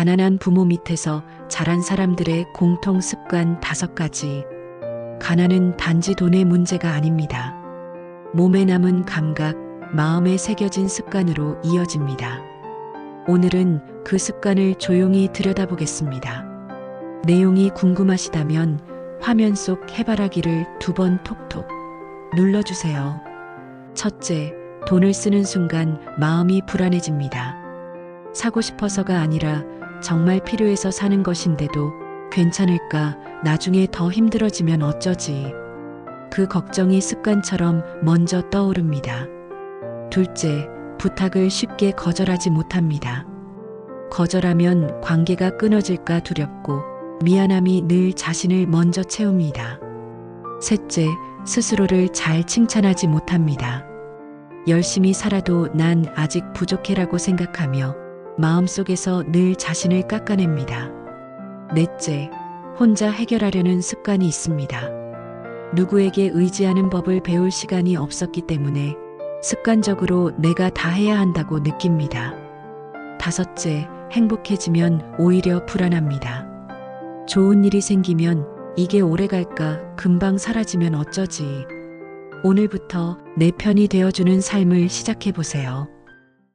가난한 부모 밑에서 자란 사람들의 공통 습관 다섯 가지. 가난은 단지 돈의 문제가 아닙니다. 몸에 남은 감각, 마음에 새겨진 습관으로 이어집니다. 오늘은 그 습관을 조용히 들여다보겠습니다. 내용이 궁금하시다면 화면 속 해바라기를 두 번 톡톡 눌러주세요. 첫째, 돈을 쓰는 순간 마음이 불안해집니다. 사고 싶어서가 아니라 정말 필요해서 사는 것인데도 괜찮을까, 나중에 더 힘들어지면 어쩌지. 그 걱정이 습관처럼 먼저 떠오릅니다. 둘째, 부탁을 쉽게 거절하지 못합니다. 거절하면 관계가 끊어질까 두렵고 미안함이 늘 자신을 먼저 채웁니다. 셋째, 스스로를 잘 칭찬하지 못합니다. 열심히 살아도 난 아직 부족해라고 생각하며 마음속에서 늘 자신을 깎아냅니다. 넷째, 혼자 해결하려는 습관이 있습니다. 누구에게 의지하는 법을 배울 시간이 없었기 때문에 습관적으로 내가 다 해야 한다고 느낍니다. 다섯째, 행복해지면 오히려 불안합니다. 좋은 일이 생기면 이게 오래 갈까, 금방 사라지면 어쩌지. 오늘부터 내 편이 되어주는 삶을 시작해 보세요.